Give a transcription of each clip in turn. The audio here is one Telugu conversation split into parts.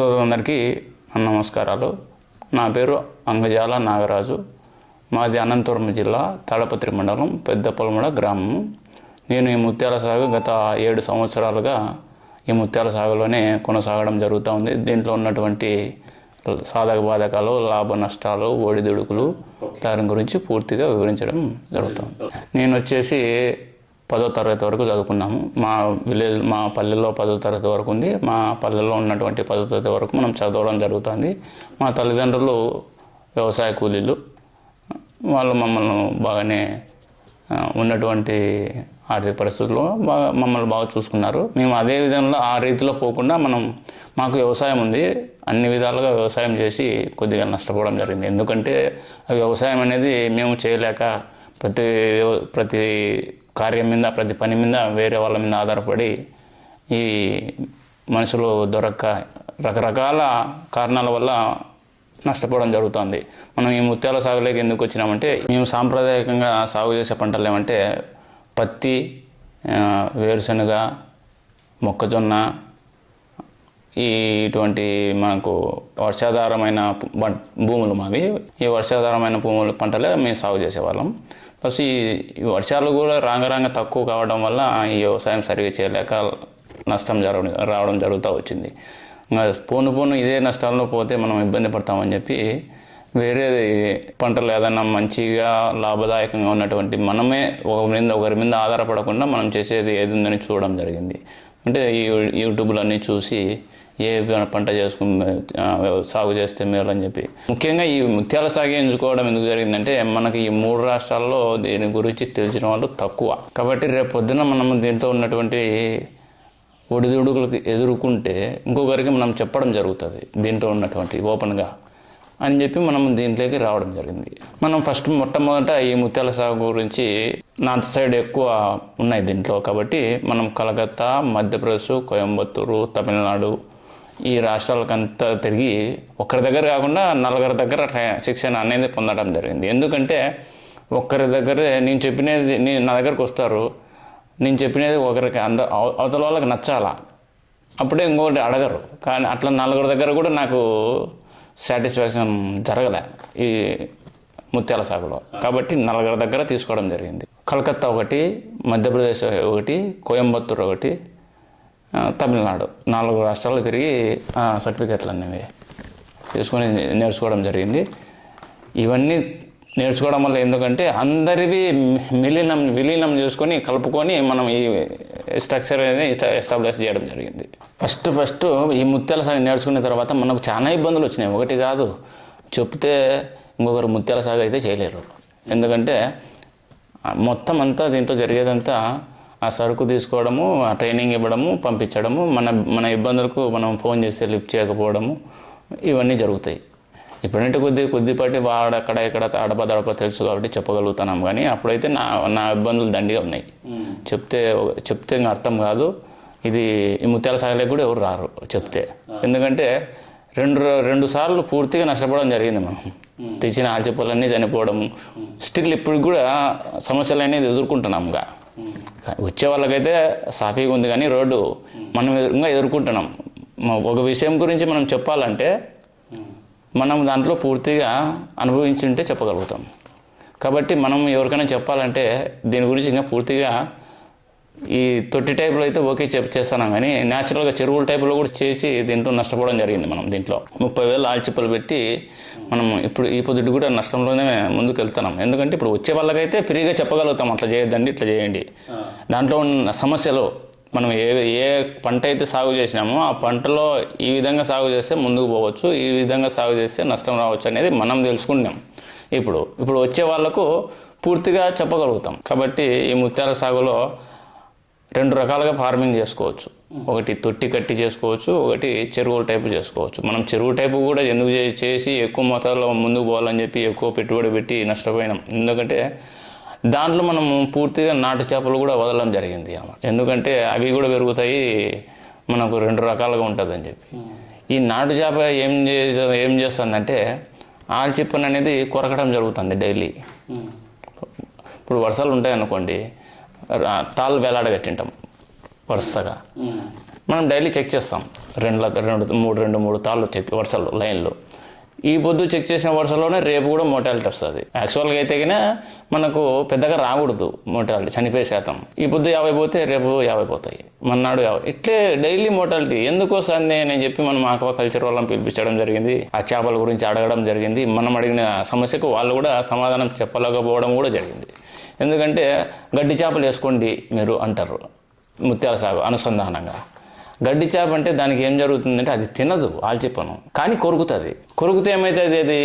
సోదరులందరికీ నమస్కారాలు. నా పేరు అంగజాల నాగరాజు. మాది అనంతపురం జిల్లా తాడపత్రి మండలం పెద్ద పొలమడ గ్రామం. నేను ఈ ముత్యాల సాగు గత ఏడు సంవత్సరాలుగా ఈ ముత్యాల సాగులోనే కొనసాగడం జరుగుతూ ఉంది. దీంట్లో ఉన్నటువంటి సాధక బాధకాలు లాభ నష్టాలు ఒడిదుడుకులు దాని గురించి పూర్తిగా వివరించడం జరుగుతుంది. నేను వచ్చేసి పదో తరగతి వరకు చదువుకున్నాము. మా విలేజ్ మా పల్లెల్లో పదో తరగతి వరకు ఉంది. మా పల్లెల్లో ఉన్నటువంటి పదో తరగతి వరకు మనం చదవడం జరుగుతుంది. మా తల్లిదండ్రులు వ్యవసాయ కూలీలు. వాళ్ళు మమ్మల్ని బాగానే ఉన్నటువంటి ఆర్థిక పరిస్థితుల్లో బాగా మమ్మల్ని బాగా చూసుకున్నారు. మేము అదే విధంగా ఆ రీతిలో పోకుండా మనం మాకు వ్యవసాయం ఉంది. అన్ని విధాలుగా వ్యవసాయం చేసి కొద్దిగా నష్టపోవడం జరిగింది. ఎందుకంటే వ్యవసాయం అనేది మేము చేయలేక ప్రతి ప్రతి కార్యం మీద ప్రతి పని మీద వేరే వాళ్ళ మీద ఆధారపడి ఈ మనుషులు దొరక్క రకరకాల కారణాల వల్ల నష్టపోవడం జరుగుతుంది. మనం ఈ ముత్యాల సాగులోకి ఎందుకు వచ్చినామంటే మేము సాంప్రదాయకంగా సాగు చేసే పంటలు ఏమంటే పత్తి వేరుశనగ మొక్కజొన్న ఈ ఇటువంటి మనకు వర్షాధారమైన భూములు మావి. ఈ వర్షాధారమైన భూములు పంటలే మేము సాగు చేసేవాళ్ళం. ప్లస్ ఈ వర్షాలు కూడా రాంగ రాంగ తక్కువ కావడం వల్ల ఈ వ్యవసాయం సరిగా చేయలేక నష్టం జరగడం రావడం జరుగుతూ వచ్చింది. పోను పోను ఇదే నష్టాల్లో పోతే మనం ఇబ్బంది పడతామని చెప్పి వేరే పంటలు ఏదైనా మంచిగా లాభదాయకంగా ఉన్నటువంటి మనమే ఒకరి మీద ఒకరి మీద ఆధారపడకుండా మనం చేసేది ఏది ఉందని చూడడం జరిగింది. అంటే ఈ యూట్యూబ్లన్నీ చూసి ఏ పంట చేసుకుని సాగు చేస్తే మేలు అని చెప్పి. ముఖ్యంగా ఈ ముత్యాల సాగు ఎంచుకోవడం ఎందుకు జరిగిందంటే మనకి ఈ మూడు రాష్ట్రాల్లో దీని గురించి తెలిసిన వాళ్ళు తక్కువ. కాబట్టి రేపు పొద్దున మనం దీంట్లో ఉన్నటువంటి ఒడిదుడుకులకు ఎదుర్కొంటే ఇంకొకరికి మనం చెప్పడం జరుగుతుంది దీంట్లో ఉన్నటువంటి ఓపెన్గా అని చెప్పి మనం దీంట్లోకి రావడం జరిగింది. మనం ఫస్ట్ మొట్టమొదట ఈ ముత్యాల సాగు గురించి నార్త్ సైడ్ ఎక్కువ ఉన్నాయి దీంట్లో. కాబట్టి మనం కలకత్తా మధ్యప్రదేశ్ కోయంబత్తూరు తమిళనాడు ఈ రాష్ట్రాలకంతా తిరిగి ఒక్కరి దగ్గర కాకుండా నలుగురి దగ్గర శిక్షణ అనేది పొందడం జరిగింది. ఎందుకంటే ఒక్కరి దగ్గరే నేను చెప్పినది నేను నా దగ్గరకు వస్తారు. నేను చెప్పినది ఒకరికి అంద అవతల వాళ్ళకి నచ్చాలా? అప్పుడే ఇంకొకటి అడగరు. కానీ అట్లా నలుగురి దగ్గర కూడా నాకు సాటిస్ఫాక్షన్ జరగలే ఈ ముత్యాల సాగులో. కాబట్టి నలుగురి దగ్గర తీసుకోవడం జరిగింది. కలకత్తా ఒకటి మధ్యప్రదేశ్ ఒకటి కోయంబత్తూరు ఒకటి తమిళనాడు. నాలుగు రాష్ట్రాలు తిరిగి సర్టిఫికెట్లు అనేవి తీసుకొని నేర్చుకోవడం జరిగింది. ఇవన్నీ నేర్చుకోవడం వల్ల ఎందుకంటే అందరివి విలీనం విలీనం చేసుకొని కలుపుకొని మనం ఈ స్ట్రక్చర్ అనేది ఎస్టాబ్లిష్ చేయడం జరిగింది. ఫస్ట్ ఫస్ట్ ఈ ముత్యాల సాగు నేర్చుకున్న తర్వాత మనకు చాలా ఇబ్బందులు వచ్చినాయి. ఒకటి కాదు చెప్తే ఇంకొకరు ముత్యాల సాగు అయితే చేయలేరు. ఎందుకంటే మొత్తం అంతా దీంట్లో జరిగేదంతా ఆ సరుకు తీసుకోవడము ఆ ట్రైనింగ్ ఇవ్వడము పంపించడము మన మన ఇబ్బందులకు మనం ఫోన్ చేస్తే లిఫ్ట్ చేయకపోవడము ఇవన్నీ జరుగుతాయి. ఇప్పుడంటే కొద్ది కొద్దిపాటి వాడు అక్కడ ఇక్కడ అడప దడప తెలుసు కాబట్టి చెప్పగలుగుతున్నాం కానీ అప్పుడైతే నా నా ఇబ్బందులు దండిగా ఉన్నాయి. చెప్తే చెప్తే ఇంకా అర్థం కాదు. ఇది ఈ ముత్యాల సాగలేకి కూడా ఎవరు రారు చెప్తే. ఎందుకంటే రెండు రెండు సార్లు పూర్తిగా నష్టపోవడం జరిగింది మనం. తెచ్చిన ఆల్చిప్పలన్నీ చనిపోవడం స్టిల్ ఇప్పుడు కూడా సమస్యలు అనేది ఎదుర్కొంటున్నాం ఇంకా. వచ్చే వాళ్ళకైతే సాఫీగా ఉంది కానీ రోడ్డు మనం ఇంకా ఎదుర్కొంటున్నాం. ఒక విషయం గురించి మనం చెప్పాలంటే మనం దాంట్లో పూర్తిగా అనుభవించి ఉంటే చెప్పగలుగుతాం. కాబట్టి మనం ఎవరికైనా చెప్పాలంటే దీని గురించి ఇంకా పూర్తిగా ఈ తొట్టి టైపులో అయితే ఓకే చెప్ చేస్తున్నాం కానీ న్యాచురల్గా చెరువుల టైపులో కూడా చేసి దీంట్లో నష్టపోవడం జరిగింది మనం దీంట్లో. ముప్పై వేలు ఆల్చిప్పలు పెట్టి మనం ఇప్పుడు ఈ పొద్దుటి కూడా నష్టంలోనే ముందుకు వెళ్తున్నాం ఎందుకంటే ఇప్పుడు వచ్చే వాళ్ళకైతే ఫ్రీగా చెప్పగలుగుతాం అట్లా చేయొద్దండి ఇట్లా చేయండి. దాంట్లో ఉన్న సమస్యలు మనం ఏ ఏ పంట అయితే సాగు చేసినామో ఆ పంటలో ఈ విధంగా సాగు చేస్తే ముందుకు పోవచ్చు ఈ విధంగా సాగు చేస్తే నష్టం రావచ్చు అనేది మనం తెలుసుకున్నాం. ఇప్పుడు ఇప్పుడు వచ్చే వాళ్ళకు పూర్తిగా చెప్పగలుగుతాం. కాబట్టి ఈ ముత్యాల సాగులో రెండు రకాలుగా ఫార్మింగ్ చేసుకోవచ్చు. ఒకటి తొట్టి కట్టి చేసుకోవచ్చు ఒకటి చెరువుల టైపు చేసుకోవచ్చు. మనం చెరువు టైపు కూడా ఎందుకు చేసి ఎక్కువ మొత్తాల్లో ముందుకు పోవాలని చెప్పి ఎక్కువ పెట్టుబడి పెట్టి నష్టపోయినాం. ఎందుకంటే దాంట్లో మనం పూర్తిగా నాటు చేపలు కూడా వదలడం జరిగింది అన్నమాట ఎందుకంటే అవి కూడా పెరుగుతాయి మనకు రెండు రకాలుగా ఉంటుందని చెప్పి. ఈ నాటు చేప ఏం చేసే ఏం చేస్తుందంటే ఆల్చిప్పన్ అనేది కొరకడం జరుగుతుంది డైలీ. ఇప్పుడు వర్షాలు ఉంటాయి అనుకోండి రా- తాళ్ళు వేలాడగట్టింటాం వరుసగా. మనం డైలీ చెక్ చేస్తాం. రెండు రెండు మూడు రెండు మూడు తాళ్ళు చెక్ వరుసలు లైన్లు. ఈ పొద్దు చెక్ చేసిన వరుసలోనే రేపు కూడా మోటాలిటీ వస్తుంది. యాక్చువల్గా అయితే కన్నా మనకు పెద్దగా రాకూడదు మోటాలిటీ చనిపోయే శాతం. ఈ పొద్దు యాభై పోతే రేపు యాభై పోతాయి. మన్నాడు యాభై. ఇట్లే డైలీ మోటాలిటీ ఎందుకో వస్తుంది అని చెప్పి మనం ఆక్వా కల్చర్ వాళ్ళని పిలిపించడం జరిగింది. ఆ చేపల గురించి అడగడం జరిగింది. మనం అడిగిన సమస్యకు వాళ్ళు కూడా సమాధానం చెప్పలేకపోవడం కూడా జరిగింది. ఎందుకంటే గడ్డి చేపలు వేసుకోండి మీరు అంటారు ముత్యాల సాగు అనుసంధానంగా. గడ్డి చేప అంటే దానికి ఏం జరుగుతుందంటే అది తినదు ఆల్చిప్పను. కానీ కొరుకుతుంది. కొరుకుతే ఏమవుతుంది అది?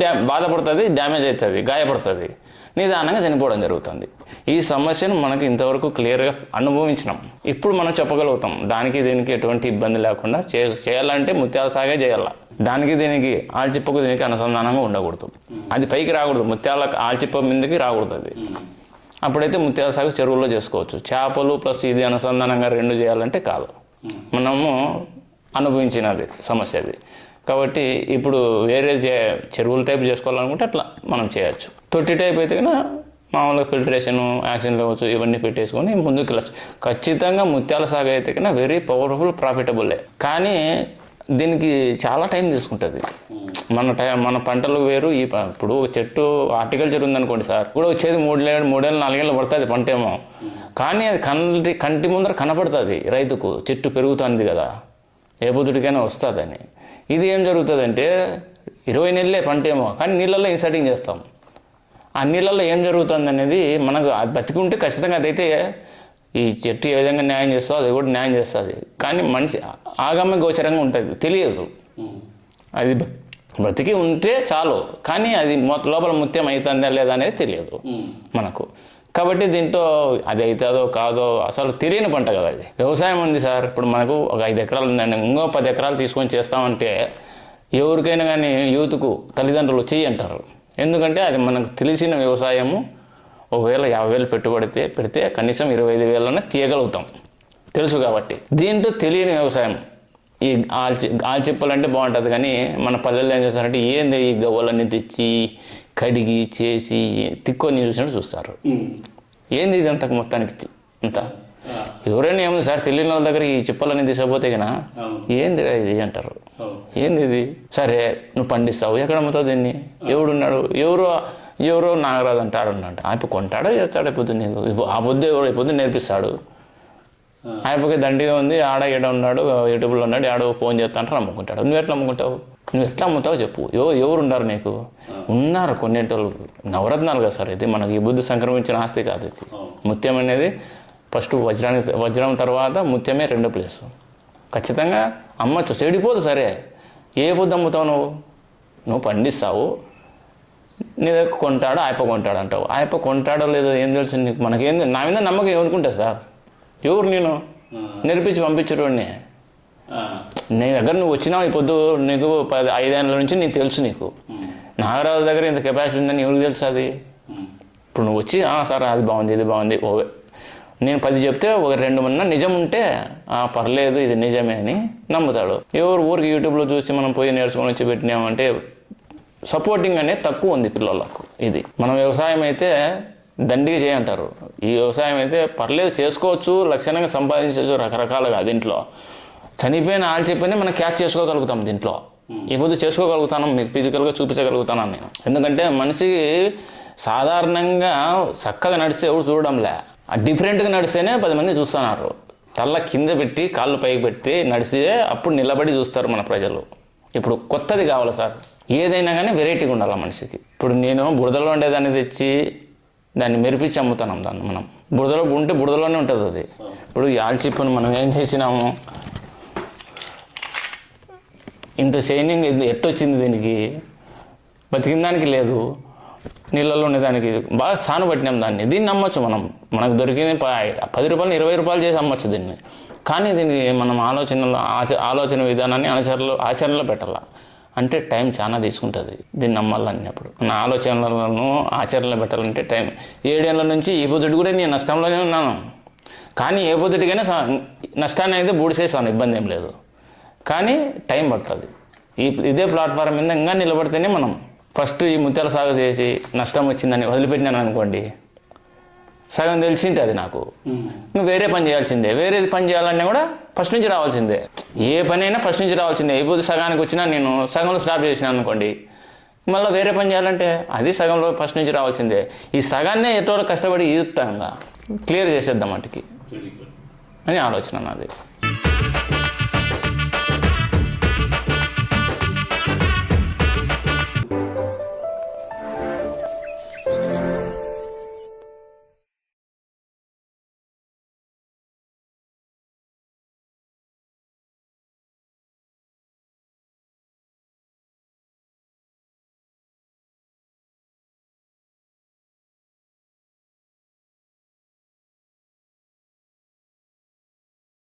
డ్యా బాధపడుతుంది డ్యామేజ్ అవుతుంది గాయపడుతుంది. నిదానంగా చనిపోవడం జరుగుతుంది. ఈ సమస్యను మనకి ఇంతవరకు క్లియర్గా అనుభవించినాం. ఇప్పుడు మనం చెప్పగలుగుతాం. దానికి దీనికి ఎటువంటి ఇబ్బంది లేకుండా చే చేయాలంటే ముత్యాల సాగే చేయాల. దానికి దీనికి ఆల్చిప్పకు దీనికి అనుసంధానంగా ఉండకూడదు. అది పైకి రాకూడదు. ముత్యాల ఆల్చిప్ప మీదకి రాకూడదు అది. అప్పుడైతే ముత్యాల సాగు చెరువుల్లో చేసుకోవచ్చు. చేపలు ప్లస్ ఇది అనుసంధానంగా రెండు చేయాలంటే కాదు. మనము అనుభవించినది సమస్య అది. కాబట్టి ఇప్పుడు వేరే చే చెరువుల టైప్ చేసుకోవాలనుకుంటే అట్లా మనం చేయొచ్చు. తొట్టి టైప్ అయితే కన్నా మామూలుగా ఫిల్టరేషన్ యాక్సిడెంట్ అవ్వచ్చు ఇవన్నీ పెట్టేసుకొని ముందుకు వెళ్ళచ్చు. ఖచ్చితంగా ముత్యాల సాగు అయితే కన్నా వెరీ పవర్ఫుల్ ప్రాఫిటబులే. కానీ దీనికి చాలా టైం తీసుకుంటుంది. మన టైం మన పంటలు వేరు ఈ ప- ఇప్పుడు ఒక చెట్టు హార్టికల్చర్ ఉందనుకోండి సార్ కూడా వచ్చేది మూడేళ్ళు మూడేళ్ళు నాలుగేళ్ళు పడుతుంది పంట ఏమో. కానీ అది కంటి కంటి ముందర కనపడుతుంది రైతుకు చెట్టు పెరుగుతుంది కదా ఏ బుద్ధుడికైనా వస్తుందని. ఇది ఏం జరుగుతుందంటే ఇరవై నెలలే పంట ఏమో కానీ నీళ్ళల్లో ఇన్సర్టింగ్ చేస్తాం. ఆ నీళ్ళల్లో ఏం జరుగుతుంది అనేది మనకు అది బతికి ఉంటే ఖచ్చితంగా అదైతే ఈ చెట్టు ఏ విధంగా న్యాయం చేస్తుందో అది కూడా న్యాయం చేస్తుంది. కానీ మనిషి ఆగమ గోచరంగా ఉంటుంది తెలియదు. అది బ్రతికి ఉంటే చాలు కానీ అది లోపల ముత్యం అవుతుందా లేదా అనేది తెలియదు మనకు. కాబట్టి దీంతో అది అవుతుందో కాదో అసలు తెలియని పంట కదా అది. వ్యవసాయం ఉంది సార్ ఇప్పుడు మనకు ఒక ఐదు ఎకరాలు ఉందండి ఇంకో పది ఎకరాలు తీసుకొని చేస్తామంటే ఎవరికైనా కానీ యూత్కు తల్లిదండ్రులు చెయ్యి అంటారు. ఎందుకంటే అది మనకు తెలిసిన వ్యవసాయము ఒకవేళ యాభై వేలు పెట్టుబడితే పెడితే కనీసం ఇరవై ఐదు వేలన్నా తీయగలుగుతాం. తెలుసు కాబట్టి. దీంట్లో తెలియని వ్యవసాయం. ఈ ఆల్చి ఆల్చిప్పలు అంటే బాగుంటుంది కానీ మన పల్లెల్లో ఏం చేస్తారంటే ఏంది ఈ గవ్వలన్నీ తెచ్చి కడిగి చేసి తిక్కొని చూసినట్టు చూస్తారు. ఏంది ఇది అంతకు మొత్తానికి అంత ఎవరైనా ఏముంది సార్ తెలియని వాళ్ళ దగ్గర ఈ చిప్పలన్నీ తీసుకపోతే కన్నా ఏంది ఇది అంటారు. ఏంది ఇది? సరే నువ్వు పండిస్తావు. ఎక్కడ అమ్ముతావు దీన్ని? ఎవడున్నాడు? ఎవరు ఎవరో నాగరాజు అంటాడు అన్నట్టు ఆయన కొంటాడో చేస్తాడు పొద్దు నీకు. ఆ పొద్దు ఎవరు పొద్దు నేర్పిస్తాడు. ఆయనకి దండిగా ఉంది ఆడ ఈడ ఉన్నాడు యూట్యూబ్లో ఉన్నాడు ఆడ ఫోన్ చేస్తా అంటారు అమ్ముకుంటాడు నువ్వు ఎట్లా అమ్ముకుంటావు నువ్వు ఎట్లా అమ్ముతావు చెప్పు. ఎవ ఎవరు ఉన్నారు నీకు ఉన్నారు కొన్నింటోళ్ళు. నవరత్నాలు కదా సార్ ఇది. మనకి ఈ బుద్ధి సంక్రమించిన ఆస్తి కాదు ఇది. ముత్యం అనేది ఫస్ట్ వజ్రానికి వజ్రం తర్వాత ముత్యమే రెండో ప్లేస్. ఖచ్చితంగా అమ్మచ్చు చెడిపోదు సరే. ఏ పొద్దు అమ్ముతావు నువ్వు? నువ్వు పండిస్తావు. నీ దగ్గర కొంటాడు ఆయప కొంటాడు అంటావు ఆయప కొంటాడో లేదో ఏం తెలుసు నీకు? మనకేం నా మీద నమ్మకం ఏమనుకుంటా సార్? ఎవరు నేను నేర్పించి పంపించరోడిని నీ దగ్గర నువ్వు వచ్చినావు ఈ పొద్దు నీకు పది ఐదేళ్ళ నుంచి నీకు తెలుసు నీకు. నాగరాజు దగ్గర ఇంత కెపాసిటీ ఉందని ఎవరికి తెలుసు అది? ఇప్పుడు నువ్వు వచ్చి "ఆ, సార్ అది బాగుంది ఇది బాగుంది ఓ నేను పది చెప్తే ఒక రెండు మన్నా నిజం ఉంటే "ఆ, పర్లేదు ఇది నిజమే అని నమ్ముతాడు. ఎవరు ఊరికి యూట్యూబ్లో చూసి మనం పోయి నేర్చుకొని వచ్చి పెట్టినామంటే సపోర్టింగ్ అనేది తక్కువ ఉంది పిల్లలకు. ఇది మనం వ్యవసాయం అయితే దండిగా చేయంటారు. ఈ వ్యవసాయం అయితే పర్లేదు చేసుకోవచ్చు లక్షణంగా సంపాదించవచ్చు రకరకాలుగా దీంట్లో. చనిపోయిన ఆళ్ళు చెప్పని మనం క్యాచ్ చేసుకోగలుగుతాం దీంట్లో. ఈ పొద్దు చేసుకోగలుగుతాను మీకు ఫిజికల్గా చూపించగలుగుతాను నేను. ఎందుకంటే మనిషి సాధారణంగా చక్కగా నడిస్తే ఎవరు చూడడంలే. డిఫరెంట్గా నడిస్తేనే పది మంది చూస్తున్నారు. తల్ల కింద పెట్టి కాళ్ళు పైకి పెట్టి నడిస్తే అప్పుడు నిలబడి చూస్తారు మన ప్రజలు. ఇప్పుడు కొత్తది కావాలి సార్. ఏదైనా కానీ వెరైటీగా ఉండాలి మనిషికి. ఇప్పుడు నేను బురదలో ఉండేదాన్ని తెచ్చి దాన్ని మెరిపించి అమ్ముతున్నాం దాన్ని మనం. బురదలో ఉంటే బురదలోనే ఉంటుంది అది. ఇప్పుడు ఈ ఆల్చిప్పును మనం ఏం చేసినాము? ఇంత షైనింగ్ ఇది ఎట్టొచ్చింది దీనికి? బతికిన దానికి లేదు. నీళ్ళలో ఉండేదానికి బాగా సాను పట్టినాం దాన్ని. దీన్ని అమ్మొచ్చు మనం. మనకు దొరికింది పది రూపాయలు ఇరవై రూపాయలు చేసి అమ్మొచ్చు దీన్ని. కానీ దీన్ని మనం ఆలోచనలో ఆచ ఆలోచన విధానాన్ని ఆచరణలో ఆచరణలో పెట్టాలి. అంటే టైం చాలా తీసుకుంటుంది. దీన్ని నమ్మాలన్నప్పుడు. నా ఆలోచనలను ఆచరణలో పెట్టాలంటే టైం. ఏడేళ్ళ నుంచి ఈ పొద్దుటి కూడా నేను నష్టంలోనే ఉన్నాను. కానీ ఏ పొద్దుటికైనా స- నష్టాన్ని అయితే బూడిసేసాను ఇబ్బంది ఏం లేదు. కానీ టైం పడుతుంది. ఈ ఇదే ప్లాట్ఫారం మీద ఇంకా నిలబడితేనే మనం ఫస్ట్ ఈ ముత్యాల సాగు చేసి నష్టం వచ్చిందని వదిలిపెట్టినాను అనుకోండి సగం తెలిసింది అది నాకు. నువ్వు వేరే పని చేయాల్సిందే. వేరేది పని చేయాలన్నా కూడా ఫస్ట్ నుంచి రావాల్సిందే. ఏ పని అయినా ఫస్ట్ నుంచి రావాల్సిందే. ఇప్పుడు సగానికి వచ్చినా నేను సగంలో స్టార్ట్ చేసినా అనుకోండి. మళ్ళీ వేరే పని చేయాలంటే అది సగంలో ఫస్ట్ నుంచి రావాల్సిందే. ఈ సగాన్నే ఎటో కష్టపడి ఈదుతాంగా క్లియర్ చేసేద్దాం వాటికి. అని ఆలోచన నాది.